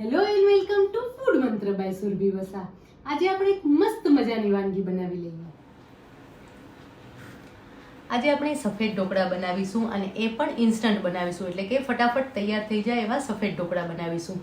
Hello and welcome to food Mantra by Surbhi Vasa આજે આપણે એક મસ્ત મજાની વાનગી બનાવી લઈએ. આજે આપણે સફેદ ઢોકળા બનાવીશું અને એ પણ ઇન્સ્ટન્ટ બનાવીશું, એટલે કે ફટાફટ તૈયાર થઈ જાય એવા સફેદ ઢોકળા બનાવીશું.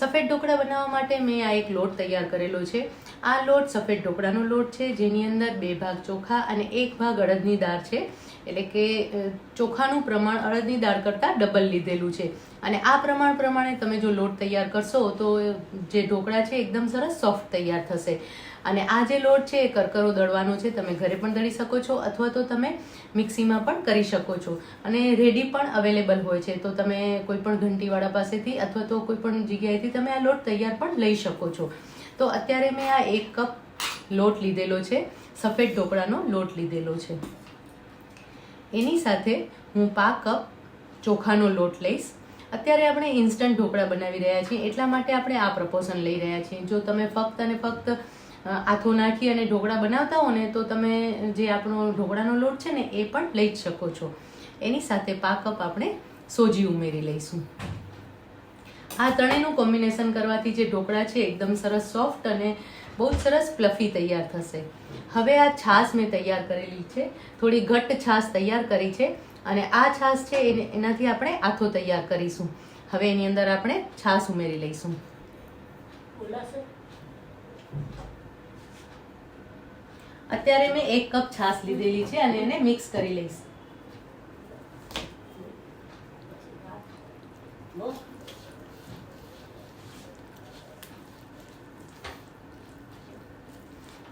સફેદ ઢોકળા બનાવવા માટે મેં આ એક લોટ તૈયાર કરેલો છે. આ લોટ સફેદ ઢોકળાનો લોટ છે, જેની અંદર બે ભાગ ચોખા અને એક ભાગ અડદની દાળ છે. એટલે કે ચોખાનું પ્રમાણ અડદની દાળ કરતાં ડબલ લીધેલું છે. અને આ પ્રમાણ પ્રમાણે તમે જો લોટ તૈયાર કરશો, તો જે ઢોકળા છે એકદમ સરસ સોફ્ટ તૈયાર થશે. અને આ જે લોટ છે એ કરકરો દળવાનો છે, તમે ઘરે પણ દળી શકો છો, અથવા તો તમે મિક્સીમાં પણ કરી શકો છો. અને રેડી પણ અવેલેબલ હોય છે, તો તમે કોઈ પણ ઘંટીવાળા પાસેથી અથવા તો કોઈ પણ જગ્યાએથી તમે આ લોટ તૈયાર પણ લઈ શકો છો. તો અત્યારે મેં આ એક કપ લોટ લીધેલો છે, સફેદ ઢોકળાનો લોટ લીધેલો છે. એની સાથે હું પા કપ ચોખાનો લોટ લઈશ. અત્યારે આપણે ઇન્સ્ટન્ટ ઢોકળા બનાવી રહ્યા છીએ. એટલા માટે આપણે આ પ્રપોઝન લઈ રહ્યા છીએ. જો તમે ફક્ત અને ફક્ત આથો નાખી અને ઢોકળા બનાવતા હો ને, તો તમે જે આપણો ઢોકળાનો લોટ છે ને, એ પણ લઈ જ શકો છો. એની સાથે પા કપ આપણે સોજી ઉમેરી લઈશું. આ ત્રણેયનું કોમ્બિનેશન કરવાથી જે ઢોકળા છે, એકદમ સરસ સોફ્ટ અને બહુ જ સરસ ફ્લફી તૈયાર થશે. હવે આ છાશ મેં તૈયાર કરેલી છે. થોડી ઘટ્ટ છાશ તૈયાર કરી છે અને આ છાશ છે એને- એનાથી આપણે આથો તૈયાર કરીશું. હવે એની અંદર આપણે છાશ ઉમેરી લઈશું. અત્યારે મેં એક કપ છાશ લીધેલી છે અને એને મિક્સ કરી લઈશ.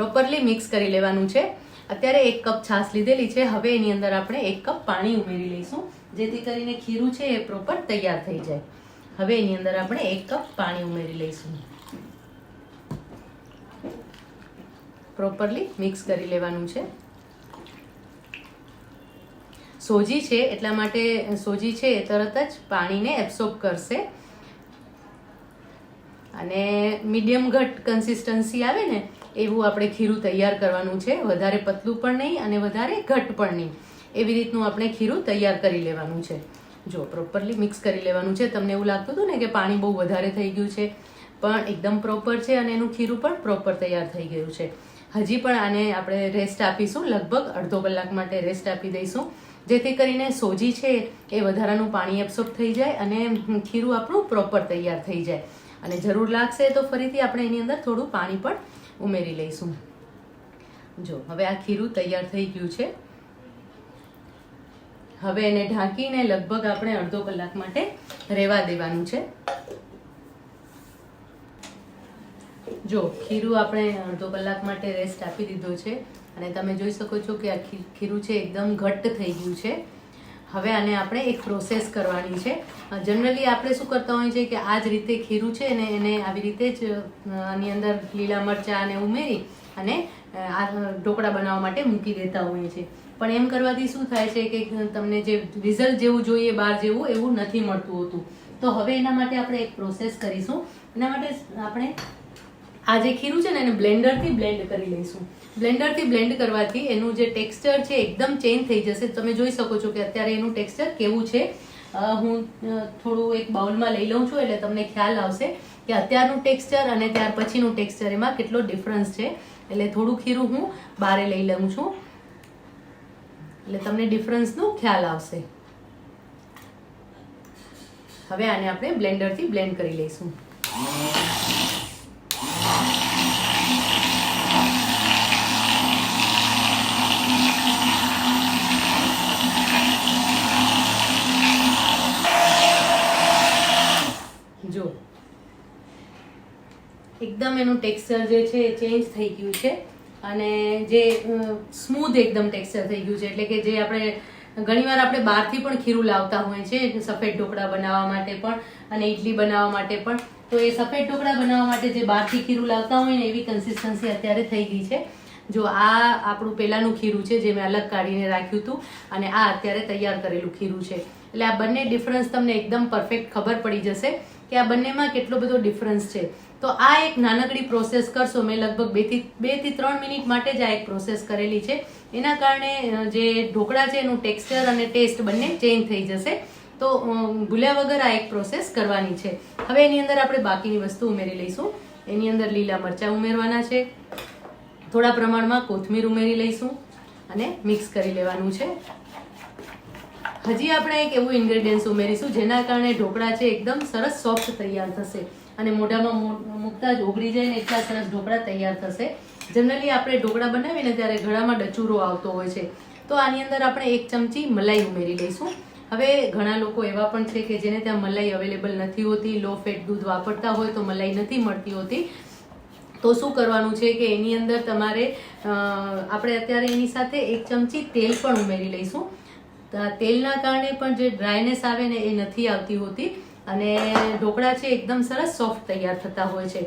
પ્રોપરલી મિક્સ કરી લેવાનું છે. અત્યારે એક કપ છાશ લીધેલી છે. હવે એની અંદર આપણે એક કપ પાણી ઉમેરી લઈશું. જેથી કરીને ખીરું છે એ પ્રોપર તૈયાર થઈ જાય. હવે એની અંદર આપણે એક કપ પાણી ઉમેરી લઈશું. પ્રોપરલી મિક્સ કરી લેવાનું છે. સોજી છે એટલા માટે સોજી છે એ તરત જ પાણીને એબ્સોર્બ કરશે. અને મીડિયમ ઘટ કન્સિસ્ટન્સી આવે ને એવું આપણે ખીરું તૈયાર કરવાનું છે. વધારે પતલું પણ નહીં અને વધારે ઘટ પણ નહીં. એવી રીતનું આપણે ખીરું તૈયાર કરી લેવાનું છે. જો પ્રોપરલી મિક્સ કરી લેવાનું છે. તમને એવું લાગતું હતું ને કે પાણી બહુ વધારે થઈ ગયું છે, પણ એકદમ પ્રોપર છે અને એનું ખીરું પણ પ્રોપર તૈયાર થઈ ગયું છે. હજી પણ આને આપણે રેસ્ટ આપીશું. લગભગ અડધો કલાક માટે રેસ્ટ આપી દઈશું. જેથી કરીને સોજી છે એ વધારાનું પાણી એબ્સોર્બ થઈ જાય અને ખીરું આપણું પ્રોપર તૈયાર થઈ જાય. અને જરૂર લાગશે તો ફરીથી આપણે એની અંદર થોડું પાણી પણ ઉમેરી લઈશું. જો, હવે આ ખીરું તૈયાર થઈ ગયું છે. હવે એને ઢાંકીને લગભગ આપણે અડધો કલાક માટે રહેવા દેવાનું છે. જો, ખીરું આપણે અડધો કલાક માટે રેસ્ટ આપી દીધો છે. અને તમે જોઈ શકો છો કે આ ખીરું છે, એકદમ ઘટ્ટ થઈ ગયું છે. હવે આને આપણે એક પ્રોસેસ કરવાની છે. જનરલી આપણે શું કરતા હોઈએ છીએ કે આ જ રીતે ખીરું છે ને એને આવી રીતે જ આની અંદર લીલા મરચાં અને ઉમેરી અને આ ઢોકળા બનાવવા માટે મૂકી દેતા હોઈએ છીએ. પણ એમ કરવાથી શું થાય છે કે તમને જે રિઝલ્ટ જેવું જોઈએ, બહાર જેવું, એવું નથી મળતું હોતું. તો હવે એના માટે આપણે એક પ્રોસેસ કરીશું. એના માટે આપણે આ જે ખીરું છે ને એને બ્લેન્ડરથી બ્લેન્ડ કરી લઈશું. બ્લેન્ડરથી બ્લેન્ડ કરવાથી એનું જે ટેક્સચર છે એકદમ ચેન્જ થઈ જશે. તમે જોઈ શકો છો કે અત્યારે એનું ટેક્સચર કેવું છે. હું થોડું એક બાઉલમાં લઈ લઉં છું એટલે તમને ખ્યાલ આવશે કે અત્યારનું ટેક્સચર અને ત્યાર પછીનું ટેક્સચર એમાં કેટલો ડિફરન્સ છે. એટલે થોડું ખીરું હું બારે લઈ લઉં છું. એટલે તમને ડિફરન્સનો ખ્યાલ આવશે. હવે આને આપણે બ્લેન્ડરથી બ્લેન્ડ કરી લઈશું જો એકદમ એનું ટેક્સચર જે છે એ ચેન્જ થઈ ગયું છે. અને જે સ્મૂધ એકદમ ટેક્સચર થઈ ગયું છે. એટલે કે જે આપણે, ઘણીવાર આપણે બહારથી પણ ખીરું લાવતા હોઈએ છીએ, સફેદ ઢોકળા બનાવવા માટે પણ અને ઇડલી બનાવવા માટે પણ. તો એ સફેદ ઢોકળા બનાવવા માટે જે બહારથી ખીરું લાવતા હોય ને એવી કન્સિસ્ટન્સી અત્યારે થઈ ગઈ છે. જો આ આપણું પહેલાંનું ખીરું છે, જે મેં અલગ કાઢીને રાખ્યું હતું, અને આ અત્યારે તૈયાર કરેલું ખીરું છે. એટલે આ બંને ડિફરન્સ તમને એકદમ પરફેક્ટ ખબર પડી જશે કે આ બંનેમાં કેટલો બધો ડિફરન્સ છે. તો આ એક નાનકડી પ્રોસેસ કરશો. મેં લગભગ બેથી બેથી ત્રણ મિનિટ માટે જ આ એક પ્રોસેસ કરેલી છે. એના કારણે જે ઢોકળા છે એનું ટેક્સચર અને ટેસ્ટ બંને ચેન્જ થઈ જશે. તો ભૂલ્યા વગર આ એક પ્રોસેસ કરવાની છે. હવે એની અંદર આપણે બાકીની વસ્તુ ઉમેરી લઈશું. એની અંદર લીલા મરચાં ઉમેરવાના છે. થોડા પ્રમાણમાં કોથમીર ઉમેરી લઈશું અને મિક્સ કરી લેવાનું છે. હજી આપણે એક એવું ઇન્ગ્રેડિયન્ટ્સ ઉમેરીશું, જેના કારણે ઢોકળા છે એકદમ સરસ સોફ્ટ તૈયાર થશે. અને મોઢામાં મૂકતા જ ઓગળી જાય ને એટલા સરસ ઢોકળા તૈયાર થશે. જનરલી આપણે ઢોકળા બનાવીને ત્યારે ઘણામાં ડચુરો આવતો હોય છે. તો આની અંદર આપણે એક ચમચી મલાઈ ઉમેરી લઈશું. હવે ઘણા લોકો એવા પણ છે કે જેને ત્યાં મલાઈ અવેલેબલ નથી હોતી, લો ફેટ દૂધ વાપરતા હોય તો મલાઈ નથી મળતી હોતી. તો શું કરવાનું છે કે એની અંદર તમારે આપણે અત્યારે એની સાથે એક ચમચી તેલ પણ ઉમેરી લઈશું. તો આ તેલના કારણે પણ જે ડ્રાયનેસ આવે ને એ નથી આવતી હોતી અને ઢોકળા છે એકદમ સરસ સોફ્ટ તૈયાર થતા હોય છે.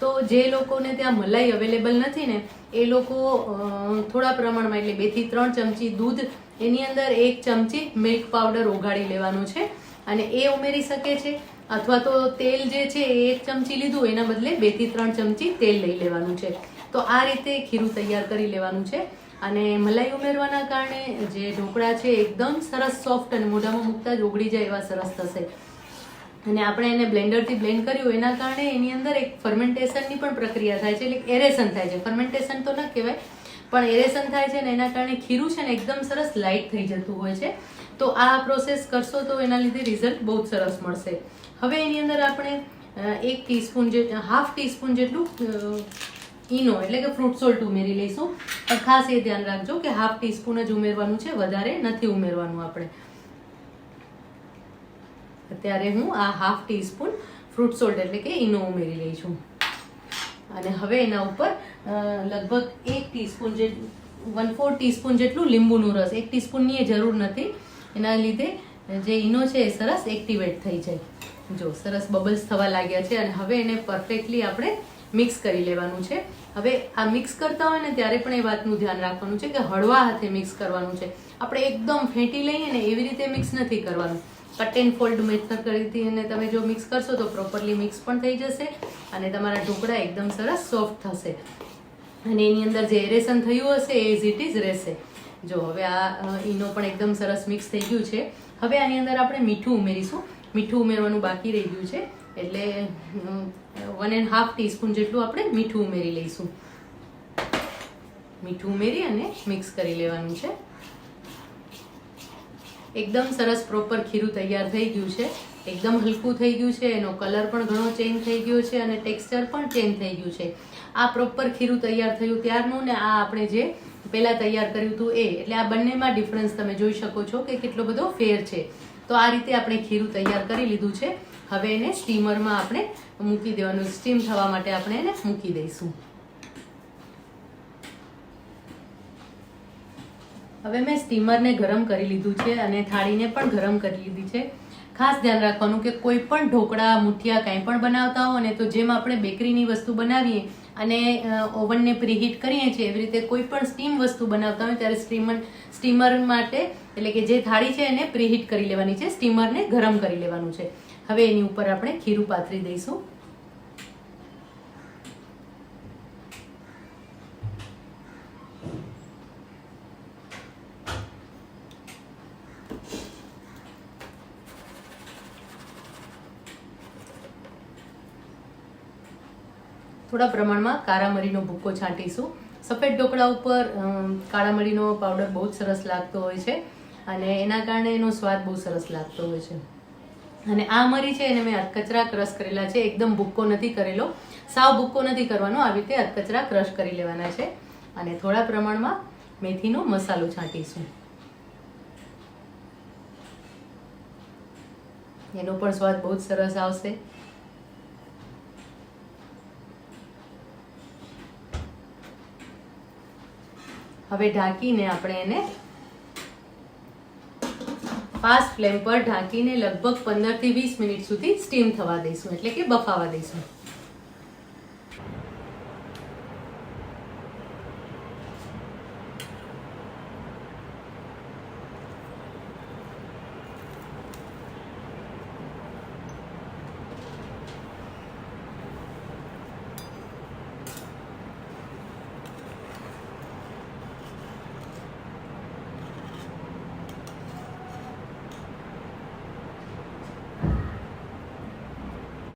તો જે લોકોને ત્યાં મલાઈ અવેલેબલ નથી ને, એ લોકો થોડા પ્રમાણમાં એટલે બેથી ત્રણ ચમચી દૂધ, એની અંદર એક ચમચી મિલ્ક પાવડર ઓગાળી લેવાનું છે અને એ ઉમેરી શકે છે. અથવા તો તેલ જે છે એ એક ચમચી લીધું, એના બદલે બેથી ત્રણ ચમચી તેલ લઈ લેવાનું છે. તો આ રીતે ખીરું તૈયાર કરી લેવાનું છે. અને મલાઈ ઉમેરવાના કારણે જે ઢોકળા છે એકદમ સરસ સોફ્ટ અને મોઢામાં મૂકતા જ ઓગળી જાય એવા સરસ થશે. અને આપણે એને બ્લેન્ડરથી બ્લેન્ડ કર્યું, એના કારણે એની અંદર એક ફર્મેન્ટેશનની પણ પ્રક્રિયા થાય છે, એટલે એરેશન થાય છે. ફર્મેન્ટેશન તો ન કહેવાય, પણ એરેશન થાય છે ને એના કારણે ખીરું છે ને એકદમ સરસ લાઇટ થઈ જતું હોય છે. તો આ પ્રોસેસ કરશો તો એના લીધે રિઝલ્ટ બહુ જ સરસ મળશે. હવે એની અંદર આપણે એક ટીસ્પૂન જે હાફ ટીસ્પૂન જેટલું ઈનો, એટલે કે ફ્રૂટ સોલ્ટ ઉમેરી લઈશું. પણ ખાસ એ ધ્યાન રાખજો કે હાફ ટીસ્પૂન જ ઉમેરવાનું છે, વધારે નથી ઉમેરવાનું આપણે. અત્યારે હું આ હાફ ટીસ્પૂન ફ્રૂટ સોલ્ટ એટલે કે ઈનો ઉમેરી લઈ છું. અને હવે એના ઉપર લગભગ એક ટીસ્પૂન જે વન ફોર ટીસ્પૂન જેટલું લીંબુનું રસ, એક ટીસ્પૂનની એ જરૂર નથી. એના લીધે જે ઈનો છે એ સરસ એક્ટિવેટ થઈ જાય. જો, સરસ બબલ્સ થવા લાગ્યા છે અને હવે એને પરફેક્ટલી આપણે મિક્સ કરી લેવાનું છે. હવે આ મિક્સ કરતા હોય ને ત્યારે પણ એ વાતનું ધ્યાન રાખવાનું છે કે હળવા હાથે મિક્સ કરવાનું છે. આપણે એકદમ ફેંટી લઈએ ને એવી રીતે મિક્સ નથી કરવાનું. કટ એન્ડ ફોલ્ડ મેથડ કરી અને તમે જો મિક્સ કરશો તો પ્રોપરલી મિક્સ પણ થઈ જશે અને તમારા ઢોકળા એકદમ સરસ સોફ્ટ થશે. અને એની અંદર જે એરેશન થયું હશે એ ઇઝ ઇટ ઇઝ રહેશે. જો હવે આ ઈનો પણ એકદમ સરસ મિક્સ થઈ ગયું છે. હવે આની અંદર આપણે મીઠું ઉમેરીશું. મીઠું ઉમેરવાનું બાકી રહી ગયું છે. એટલે વન એન્ડ હાફ ટીસ્પૂન જેટલું આપણે મીઠું ઉમેરી લઈશું. મીઠું ઉમેરી અને મિક્સ કરી લેવાનું છે. એકદમ સરસ પ્રોપર ખીરું તૈયાર થઈ ગયું છે. એકદમ હલકું થઈ ગયું છે. એનો કલર પણ ઘણો ચેન્જ થઈ ગયો છે અને ટેક્સચર પણ ચેન્જ થઈ ગયું છે. આ પ્રોપર ખીરું તૈયાર થયું ત્યારનું ને આ આપણે જે પહેલાં તૈયાર કર્યું હતું એ. એટલે આ બંનેમાં ડિફરન્સ તમે જોઈ શકો છો કે કેટલો બધો ફેર છે. તો આ રીતે આપણે ખીરું તૈયાર કરી લીધું છે. હવે એને સ્ટીમરમાં આપણે મૂકી દેવાનું. સ્ટીમ થવા માટે આપણે એને મૂકી દઈશું. હવે મેં સ્ટીમરને ગરમ કરી લીધું છે અને થાળીને પણ ગરમ કરી લીધી છે. ખાસ ધ્યાન રાખવાનું કે કોઈ પણ ઢોકળા, મુઠિયા કાંઈ પણ બનાવતા હો ને તો જેમ આપણે બેકરીની વસ્તુ બનાવીએ અને ઓવનને પ્રીહીટ કરીએ છીએ એવી રીતે કોઈ પણ સ્ટીમ વસ્તુ બનાવતા હોય ત્યારે સ્ટીમર સ્ટીમર માટે એટલે કે જે થાળી છે એને પ્રીહીટ કરી લેવાની છે, સ્ટીમરને ગરમ કરી લેવાનું છે. હવે એની ઉપર આપણે ખીરું પાથરી દઈશું. થોડા પ્રમાણમાં કાળા મરીનો ભૂકો છાંટીશું. સફેદ ઢોકળા ઉપર કાળા મરીનો પાવડર બહુ જ સરસ લાગતો હોય છે. અને એના કારણે એનો સ્વાદ બહુ સરસ લાગતો હોય છે. અને આ મરી છે એને મેં અધકચરા ક્રશ કરેલા છે. એકદમ ભૂક્કો નથી કરેલો. સાવ ભૂક્કો નથી કરવાનો. આવી રીતે અધકચરા ક્રશ કરી લેવાના છે. અને થોડા પ્રમાણમાં મેથીનો મસાલો છાંટીશું. એનો પણ સ્વાદ બહુ જ સરસ આવશે. હવે ઢાંકીને આપણે એને ફાસ્ટ ફ્લેમ પર ઢાંકીને લગભગ પંદરથી વીસ મિનિટ સુધી સ્ટીમ થવા દઈશું, એટલે કે બફાવા દઈશું.